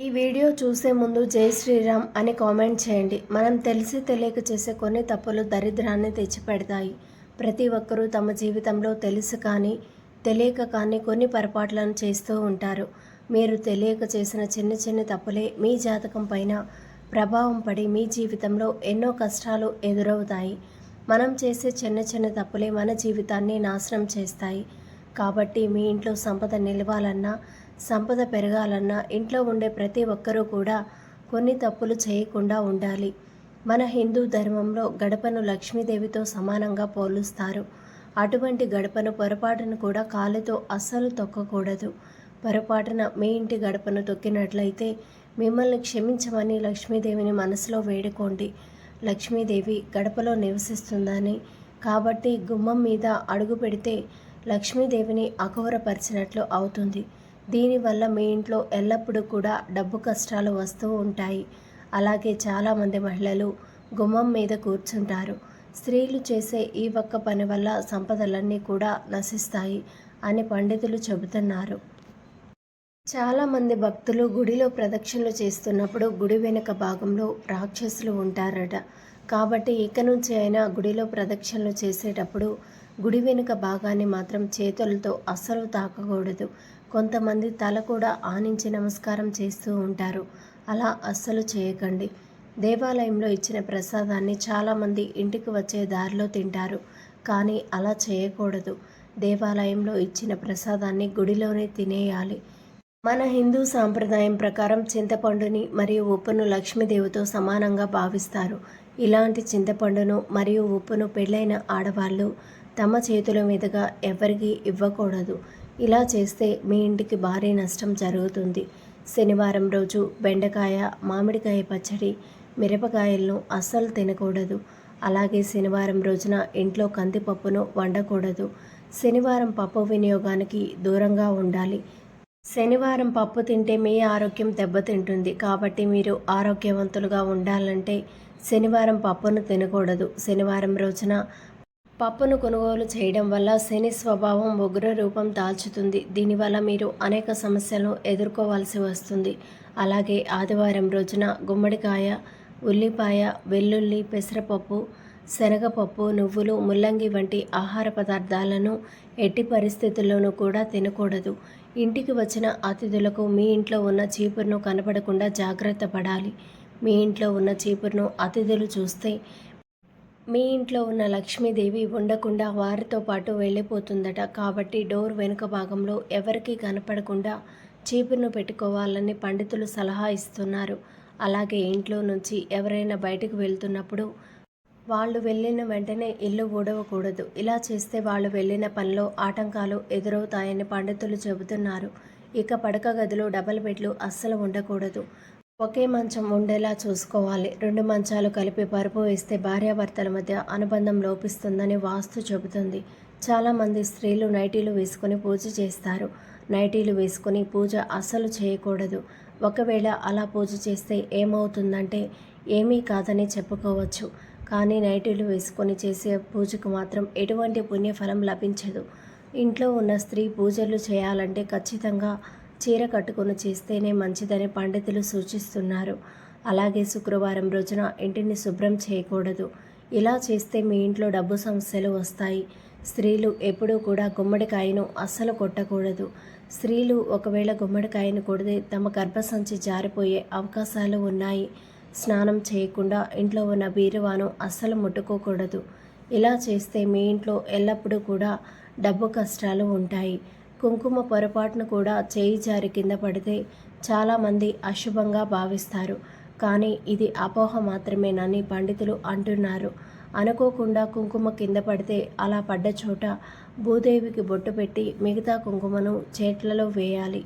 ఈ వీడియో చూసే ముందు జై శ్రీరామ్ అని కామెంట్ చేయండి. మనం తెలిసి తెలియక చేసే కొన్ని తప్పులు దరిద్రాన్ని తెచ్చిపెడతాయి. ప్రతి ఒక్కరూ తమ జీవితంలో తెలుసు కానీ తెలియక కానీ కొన్ని పొరపాట్లను చేస్తూ ఉంటారు. మీరు తెలియక చేసిన చిన్న చిన్న తప్పులే మీ జాతకం పైన ప్రభావం పడి మీ జీవితంలో ఎన్నో కష్టాలు ఎదురవుతాయి. మనం చేసే చిన్న చిన్న తప్పులే మన జీవితాన్ని నాశనం చేస్తాయి. కాబట్టి మీ ఇంట్లో సంపద నిలవాలన్నా సంపద పెరగాలన్నా ఇంట్లో ఉండే ప్రతి ఒక్కరూ కూడా కొన్ని తప్పులు చేయకుండా ఉండాలి. మన హిందూ ధర్మంలో గడపను లక్ష్మీదేవితో సమానంగా పోలుస్తారు. అటువంటి గడపను పొరపాటును కూడా కాలుతో అస్సలు తొక్కకూడదు. పొరపాటున మీ ఇంటి గడపను తొక్కినట్లయితే మిమ్మల్ని క్షమించమని లక్ష్మీదేవిని మనసులో వేడుకోండి. లక్ష్మీదేవి గడపలో నివసిస్తుందని కాబట్టి గుమ్మం మీద అడుగు పెడితే లక్ష్మీదేవిని అఘోరపరిచినట్లు అవుతుంది. దీనివల్ల మీ ఇంట్లో ఎల్లప్పుడూ కూడా డబ్బు కష్టాలు వస్తూ ఉంటాయి. అలాగే చాలామంది మహిళలు గుమ్మం మీద కూర్చుంటారు. స్త్రీలు చేసే ఈ ఒక్క పని వల్ల సంపదలన్నీ కూడా నశిస్తాయి అని పండితులు చెబుతున్నారు. చాలామంది భక్తులు గుడిలో ప్రదక్షిణలు చేస్తున్నప్పుడు గుడి వెనుక భాగంలో రాక్షసులు ఉంటారట. కాబట్టి ఇక నుంచి అయినా గుడిలో ప్రదక్షిణలు చేసేటప్పుడు గుడి వెనుక భాగాన్ని మాత్రం చేతులతో అస్సలు తాకకూడదు. కొంతమంది తల కూడా ఆనించి నమస్కారం చేస్తూ ఉంటారు. అలా అస్సలు చేయకండి. దేవాలయంలో ఇచ్చిన ప్రసాదాన్ని చాలామంది ఇంటికి వచ్చే దారిలో తింటారు. కానీ అలా చేయకూడదు. దేవాలయంలో ఇచ్చిన ప్రసాదాన్ని గుడిలోనే తినేయాలి. మన హిందూ సాంప్రదాయం ప్రకారం చింతపండుని మరియు ఉప్పును లక్ష్మీదేవితో సమానంగా భావిస్తారు. ఇలాంటి చింతపండును మరియు ఉప్పును పెళ్ళైన ఆడవాళ్ళు తమ చేతుల మీదుగా ఎవరికీ ఇవ్వకూడదు. ఇలా చేస్తే మీ ఇంటికి భారీ నష్టం జరుగుతుంది. శనివారం రోజు బెండకాయ మామిడికాయ పచ్చడి మిరపకాయలను అస్సలు తినకూడదు. అలాగే శనివారం రోజున ఇంట్లో కందిపప్పును వండకూడదు. శనివారం పప్పు వినియోగానికి దూరంగా ఉండాలి. శనివారం పప్పు తింటే మీ ఆరోగ్యం దెబ్బతింటుంది. కాబట్టి మీరు ఆరోగ్యవంతులుగా ఉండాలంటే శనివారం పప్పును తినకూడదు. శనివారం రోజున పప్పును కొనుగోలు చేయడం వల్ల శని స్వభావం ఉగ్ర రూపం దాల్చుతుంది. దీనివల్ల మీరు అనేక సమస్యలను ఎదుర్కోవాల్సి వస్తుంది. అలాగే ఆదివారం రోజున గుమ్మడికాయ ఉల్లిపాయ వెల్లుల్లి పెసరపప్పు శనగపప్పు నువ్వులు ముల్లంగి వంటి ఆహార పదార్థాలను ఎట్టి పరిస్థితుల్లోనూ కూడా తినకూడదు. ఇంటికి వచ్చిన అతిథులకు మీ ఇంట్లో ఉన్న చీపురును కనపడకుండా జాగ్రత్త పడాలి. మీ ఇంట్లో ఉన్న చీపురును అతిథులు చూస్తే మీ ఇంట్లో ఉన్న లక్ష్మీదేవి ఉండకుండా వారితో పాటు వెళ్ళిపోతుందట. కాబట్టి డోర్ వెనుక భాగంలో ఎవరికీ కనపడకుండా చీపురును పెట్టుకోవాలని పండితులు సలహా ఇస్తున్నారు. అలాగే ఇంట్లో నుంచి ఎవరైనా బయటకు వెళ్తున్నప్పుడు వాళ్ళు వెళ్ళిన వెంటనే ఇల్లు ఊడవకూడదు. ఇలా చేస్తే వాళ్ళు వెళ్ళిన పనిలో ఆటంకాలు ఎదురవుతాయని పండితులు చెబుతున్నారు. ఇక పడక గదిలో డబల్ బెడ్లు అస్సలు ఉండకూడదు. ఒకే మంచం ఉండేలా చూసుకోవాలి. రెండు మంచాలు కలిపి పరుపు వేస్తే భార్యాభర్తల మధ్య అనుబంధం లోపిస్తుందని వాస్తు చెబుతుంది. చాలామంది స్త్రీలు నైటీలు వేసుకొని పూజ చేస్తారు. నైటీలు వేసుకొని పూజ అస్సలు చేయకూడదు. ఒకవేళ అలా పూజ చేస్తే ఏమవుతుందంటే ఏమీ కాదని చెప్పుకోవచ్చు. కానీ నైటీలు వేసుకొని చేసే పూజకు మాత్రం ఎటువంటి పుణ్యఫలం లభించదు. ఇంట్లో ఉన్న స్త్రీ పూజలు చేయాలంటే ఖచ్చితంగా చీర కట్టుకొని చేస్తేనే మంచిదని పండితులు సూచిస్తున్నారు. అలాగే శుక్రవారం రోజున ఇంటిని శుభ్రం చేయకూడదు. ఇలా చేస్తే మీ ఇంట్లో డబ్బు సమస్యలు వస్తాయి. స్త్రీలు ఎప్పుడూ కూడా గుమ్మడికాయను అస్సలు కొట్టకూడదు. స్త్రీలు ఒకవేళ గుమ్మడికాయను కొడితే తమ గర్భసంచి జారిపోయే అవకాశాలు ఉన్నాయి. స్నానం చేయకుండా ఇంట్లో ఉన్న బీరువాను అస్సలు ముట్టుకోకూడదు. ఇలా చేస్తే మీ ఇంట్లో ఎల్లప్పుడూ కూడా డబ్బు కష్టాలు ఉంటాయి. కుంకుమ పొరపాటును కూడా చేయి జారి కింద పడితే చాలామంది అశుభంగా భావిస్తారు. కానీ ఇది అపోహ మాత్రమేనని పండితులు అంటున్నారు. అనుకోకుండా కుంకుమ కింద పడితే అలా పడ్డ చోట భూదేవికి బొట్టు పెట్టి మిగతా కుంకుమను చేట్లలో వేయాలి.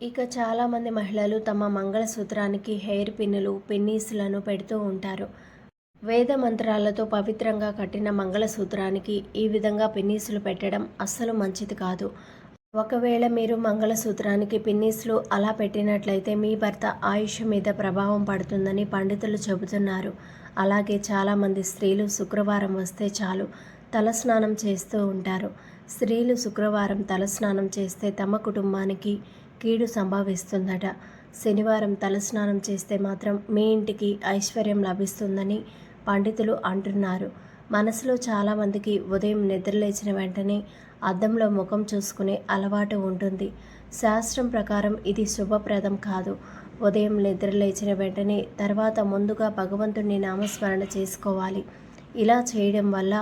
ఇక చాలామంది మహిళలు తమ మంగళసూత్రానికి హెయిర్ పిన్నులు పిన్నీసులను పెడుతూ ఉంటారు. వేద మంత్రాలతో పవిత్రంగా కట్టిన మంగళసూత్రానికి ఈ విధంగా పిన్నీసులు పెట్టడం అస్సలు మంచిది కాదు. ఒకవేళ మీరు మంగళసూత్రానికి పిన్నీసులు అలా పెట్టినట్లయితే మీ భర్త ఆయుష్ మీద ప్రభావం పడుతుందని పండితులు చెబుతున్నారు. అలాగే చాలామంది స్త్రీలు శుక్రవారం వస్తే చాలు తలస్నానం చేస్తూ ఉంటారు. స్త్రీలు శుక్రవారం తలస్నానం చేస్తే తమ కుటుంబానికి కీడు సంభవిస్తుందట. శనివారం తలస్నానం చేస్తే మాత్రం మీ ఇంటికి ఐశ్వర్యం లభిస్తుందని పండితులు అంటున్నారు. మనసులో చాలామందికి ఉదయం నిద్రలేచిన వెంటనే అద్దంలో ముఖం చూసుకునే అలవాటు ఉంటుంది. శాస్త్రం ప్రకారం ఇది శుభప్రదం కాదు. ఉదయం నిద్రలేచిన వెంటనే తర్వాత ముందుగా భగవంతుని నామస్మరణ చేసుకోవాలి. ఇలా చేయడం వల్ల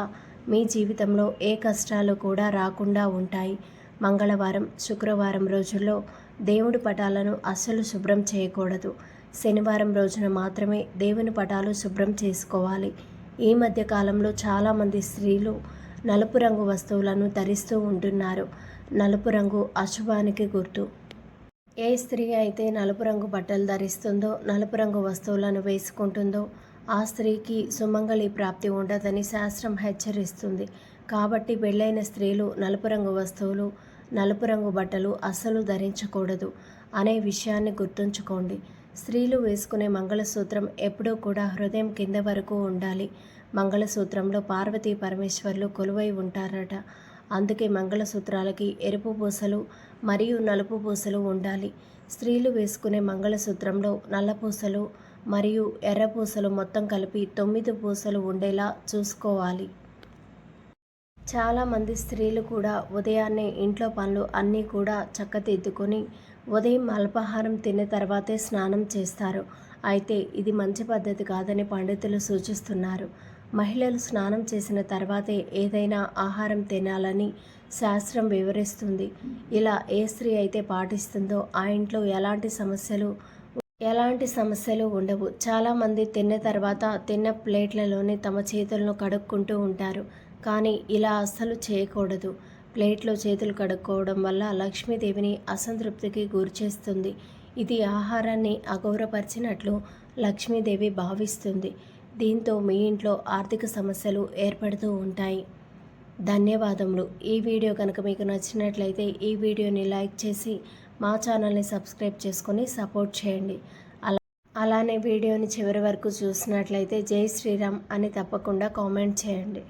మీ జీవితంలో ఏ కష్టాలు కూడా రాకుండా ఉంటాయి. మంగళవారం శుక్రవారం రోజుల్లో దేవుడి పటాలను అస్సలు శుభ్రం చేయకూడదు. శనివారం రోజున మాత్రమే దేవుని పటాలు శుభ్రం చేసుకోవాలి. ఈ మధ్య కాలంలో చాలామంది స్త్రీలు నలుపు రంగు వస్తువులను ధరిస్తూ ఉంటున్నారు. నలుపు రంగు అశుభానికి గుర్తు. ఏ స్త్రీ అయితే నలుపు రంగు బట్టలు ధరిస్తుందో నలుపు రంగు వస్తువులను వేసుకుంటుందో ఆ స్త్రీకి సుమంగళి ప్రాప్తి ఉండదని శాస్త్రం హెచ్చరిస్తుంది. కాబట్టి పెళ్ళైన స్త్రీలు నలుపు రంగు వస్తువులు నలుపు రంగు బట్టలు అస్సలు ధరించకూడదు అనే విషయాన్ని గుర్తుంచుకోండి. స్త్రీలు వేసుకునే మంగళసూత్రం ఎప్పుడూ కూడా హృదయం కింద వరకు ఉండాలి. మంగళసూత్రంలో పార్వతీ పరమేశ్వర్లు కొలువై ఉంటారట. అందుకే మంగళసూత్రాలకి ఎరుపు పూసలు మరియు నలుపు పూసలు ఉండాలి. స్త్రీలు వేసుకునే మంగళసూత్రంలో నల్ల పూసలు మరియు ఎర్ర పూసలు మొత్తం కలిపి తొమ్మిది పూసలు ఉండేలా చూసుకోవాలి. చాలామంది స్త్రీలు కూడా ఉదయాన్నే ఇంట్లో పనులు అన్నీ కూడా చక్కదిద్దుకొని ఉదయం అల్పాహారం తిన్న తర్వాతే స్నానం చేస్తారు. అయితే ఇది మంచి పద్ధతి కాదని పండితులు సూచిస్తున్నారు. మహిళలు స్నానం చేసిన తర్వాతే ఏదైనా ఆహారం తినాలని శాస్త్రం వివరిస్తుంది. ఇలా ఏ స్త్రీ అయితే పాటిస్తుందో ఆ ఇంట్లో ఎలాంటి సమస్యలు ఎలాంటి సమస్యలు ఉండవు. చాలామంది తిన్న తర్వాత తిన్న ప్లేట్లలోనే తమ చేతులను కడుక్కుంటూ ఉంటారు. కానీ ఇలా అస్సలు చేయకూడదు. ప్లేట్లో చేతులు కడుక్కోవడం వల్ల లక్ష్మీదేవిని అసంతృప్తికి గురిచేస్తుంది ఇది ఆహారాన్ని అగౌరవపరిచినట్లు లక్ష్మీదేవి భావిస్తుంది. దీంతో మీ ఇంట్లో ఆర్థిక సమస్యలు ఏర్పడుతూ ఉంటాయి. ధన్యవాదములు. ఈ వీడియో కనుక మీకు నచ్చినట్లయితే ఈ వీడియోని లైక్ చేసి మా ఛానల్ని సబ్స్క్రైబ్ చేసుకొని సపోర్ట్ చేయండి. అలా అలానే వీడియోని చివరి వరకు చూసినట్లయితే జై శ్రీరామ్ అని తప్పకుండా కామెంట్ చేయండి.